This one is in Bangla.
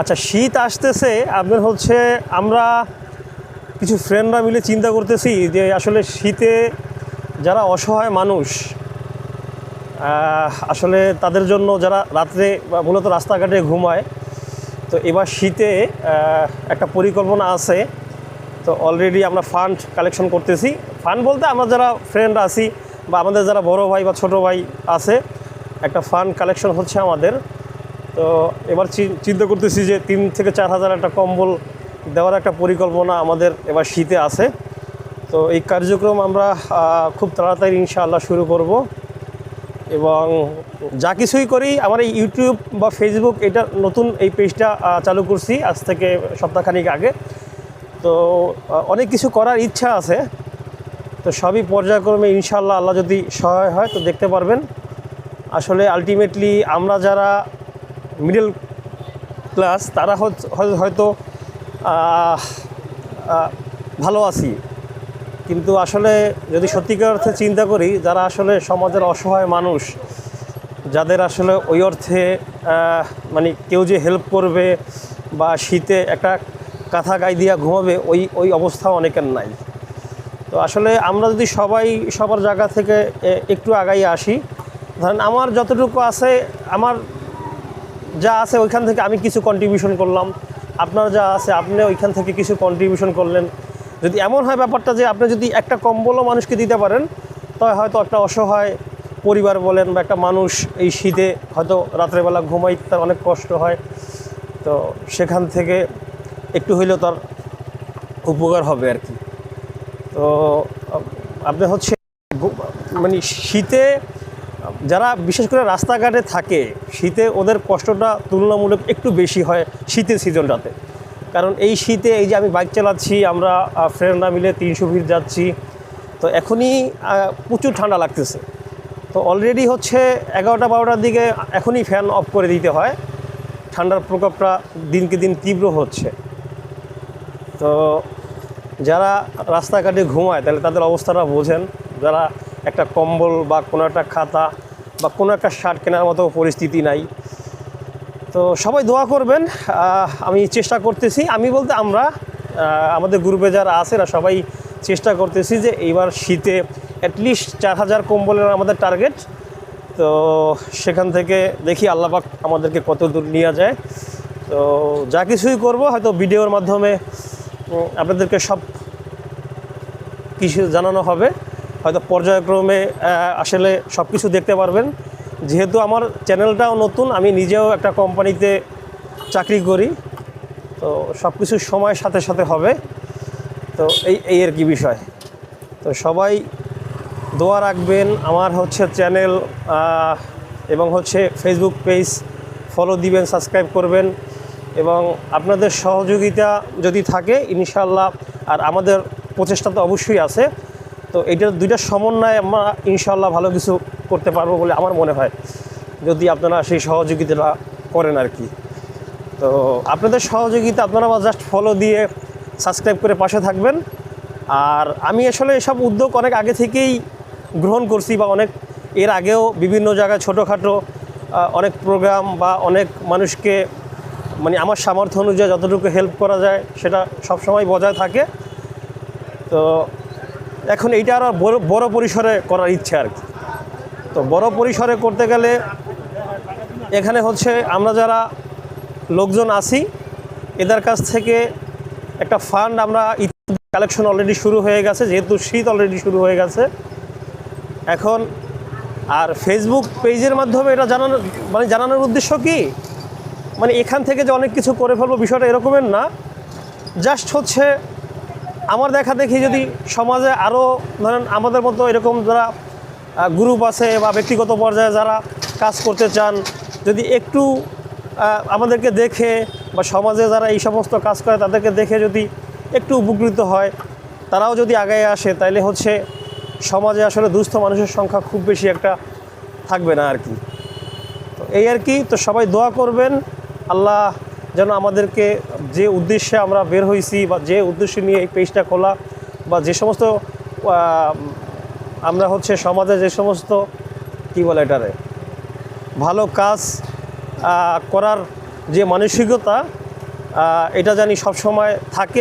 আচ্ছা শীত আসতেছে, আপনার হচ্ছে আমরা কিছু ফ্রেন্ডরা মিলে চিন্তা করতেছি যে আসলে শীতে যারা অসহায় মানুষ আসলে তাদের জন্য যারা রাত্রে বা মূলত রাস্তাঘাটে ঘুমায়, তো এবার শীতে একটা পরিকল্পনা আছে। তো অলরেডি আমরা ফান্ড কালেকশন করতেছি। ফান্ড বলতে আমরা যারা ফ্রেন্ড আছি বা আমাদের যারা বড় ভাই বা ছোট ভাই আছে, একটা ফান্ড কালেকশন হচ্ছে আমাদের। তো এবার চিন্তা করতেছি যে তিন থেকে চার হাজার একটা কম্বল দেওয়ার একটা পরিকল্পনা আমাদের এবার শীতে আছে। তো এই কার্যক্রম আমরা খুব তাড়াতাড়ি ইনশাআল্লাহ শুরু করব এবং যা কিছুই করি, আমার এই ইউটিউব বা ফেসবুক এটা নতুন এই পেজটা চালু করছি আজ থেকে সপ্তাহখানিক আগে। তো অনেক কিছু করার ইচ্ছা আছে। তো সবই পর্যায়ক্রমে ইনশাল্লাহ আল্লাহ যদি সহায় হয়, তো দেখতে পারবেন। আসলে আলটিমেটলি আমরা যারা মিডল ক্লাস তারা হয়- হয়তো ভালো আছি। কিন্তু আসলে যদি সত্যিকার অর্থে চিন্তা করি, যারা আসলে সমাজের অসহায় মানুষ, যাদের আসলে ওই অর্থে মানে কেউ যে হেল্প করবে বা শীতে একটা কাঁথা গায়ে দিয়া ঘুমাবে, ওই ওই অবস্থা অনেকের নাই। তো আসলে আমরা যদি সবাই সবার জায়গা থেকে একটু আগাই আসি, ধরেন আমার যতটুকু আছে, আমার যা আছে ওইখান থেকে আমি কিছু কন্ট্রিবিউশন করলাম। আপনার যা আছে, আপনি ওইখান থেকে কিছু কন্ট্রিবিউশন করলেন। যদি এমন হয় ব্যাপারটা যে আপনি যদি একটা কম্বলও মানুষকে দিতে পারেন তবে হয়তো একটা অসহায় পরিবার বলেন বা একটা মানুষ এই শীতে হয়তো রাত্রেবেলা ঘুমাইতে তার অনেক কষ্ট হয়। তো সেখান থেকে একটু হইলেও তার উপকার হবে আর কি। তো আপনি হচ্ছে মানে শীতে যারা বিশেষ করে রাস্তাঘাটে থাকে, শীতে ওদের কষ্টটা তুলনামূলক একটু বেশি হয় শীতের সিজনটাতে। কারণ এই শীতে এই যে আমি বাইক চালাচ্ছি, আমরা ফ্রেন্ডরা মিলে তিনশো ফিট যাচ্ছি, তো এখনই প্রচুর ঠান্ডা লাগতেছে। তো অলরেডি হচ্ছে এগারোটা বারোটার দিকে এখনই ফ্যান অফ করে দিতে হয়। ঠান্ডার প্রকোপটা দিনকে দিন তীব্র হচ্ছে। তো যারা রাস্তাঘাটে ঘুমায়, তাহলে তাদের অবস্থাটা বোঝেন। যারা একটা কম্বল বা কোনো একটা খাতা বা কোনো একটা শার্ট কেনার মতো পরিস্থিতি নাই। তো সবাই দোয়া করবেন আমি চেষ্টা করতেছি। আমি বলতে আমরা আমাদের গ্রুপে যারা আছে না সবাই চেষ্টা করতেছি যে এইবার শীতে অ্যাটলিস্ট চার হাজার কম্বলের আমাদের টার্গেট তো সেখান থেকে দেখি আল্লাপাক আমাদেরকে কত দূর নিয়ে যায়। তো যা কিছুই করব, হয়তো ভিডিওর মাধ্যমে আপনাদেরকে সব কিছু জানানো হবে। হয়তো পর্যায়ক্রমে আসলে সব কিছু দেখতে পারবেন। যেহেতু আমার চ্যানেলটাও নতুন, আমি নিজেও একটা কোম্পানিতে চাকরি করি। তো সব কিছু সময়ের সাথে সাথে হবে। তো এই এই আর কি বিষয়। তো সবাই দোয়া রাখবেন। আমার হচ্ছে চ্যানেল এবং হচ্ছে ফেসবুক পেজ ফলো দিবেন সাবস্ক্রাইব করবেন। এবং আপনাদের সহযোগিতা যদি থাকে ইনশাল্লাহ আর আমাদের প্রচেষ্টা তো অবশ্যই আছে। তো এটার দুইটা সমন্বয়ে আমরা ইনশাল্লাহ ভালো কিছু করতে পারব বলে আমার মনে হয়, যদি আপনারা সেই সহযোগিতাটা করেন আর কি। তো আপনাদের সহযোগিতা আপনারা জাস্ট ফলো দিয়ে সাবস্ক্রাইব করে পাশে থাকবেন। আর আমি আসলে এসব উদ্যোগ অনেক আগে থেকেই গ্রহণ করছি বা অনেক এর আগেও বিভিন্ন জায়গায় ছোটোখাটো অনেক প্রোগ্রাম বা অনেক মানুষকে মানে আমার সামর্থ্য অনুযায়ী যতটুকু হেল্প করা যায় সেটা সবসময় বজায় থাকে। তো এখন এইটা আরও বড় বড় পরিসরে করার ইচ্ছে আর কি। তো বড় পরিসরে করতে গেলে এখানে হচ্ছে আমরা যারা লোকজন আছি, এদের কাছ থেকে একটা ফান্ড আমরা কালেকশন অলরেডি শুরু হয়ে গেছে, যেহেতু শীত অলরেডি শুরু হয়ে গেছে। এখন আর ফেসবুক পেজের মাধ্যমে এটা জানানো মানে জানানোর উদ্দেশ্য কি? মানে এখান থেকে যে অনেক কিছু করে ফেলব বিষয়টা এরকমের না। জাস্ট হচ্ছে আমার দেখা দেখি যদি সমাজে আরও ধরেন আমাদের মতো এরকম যারা গ্রুপ আছে বা ব্যক্তিগত পর্যায়ে যারা কাজ করতে চান, যদি একটু আমাদেরকে দেখে বা সমাজে যারা এই সমস্ত কাজ করে তাদেরকে দেখে যদি একটু উপকৃত হয়, তারাও যদি আগে আসে, তাইলে হচ্ছে সমাজে আসলে দুস্থ মানুষের সংখ্যা খুব বেশি একটা থাকবে না আর কি। তো এই আর কি, তো সবাই দোয়া করবেন, আল্লাহ যেন আমাদেরকে যে উদ্দেশ্যে আমরা বের হয়েছি বা যে উদ্দেশ্য নিয়ে এই পেজটা খোলা বা যে সমস্ত আমরা হচ্ছে সমাজে যে সমস্ত, কী বলে এটারে, ভালো কাজ করার যে মানসিকতা এটা জানি সবসময় থাকে।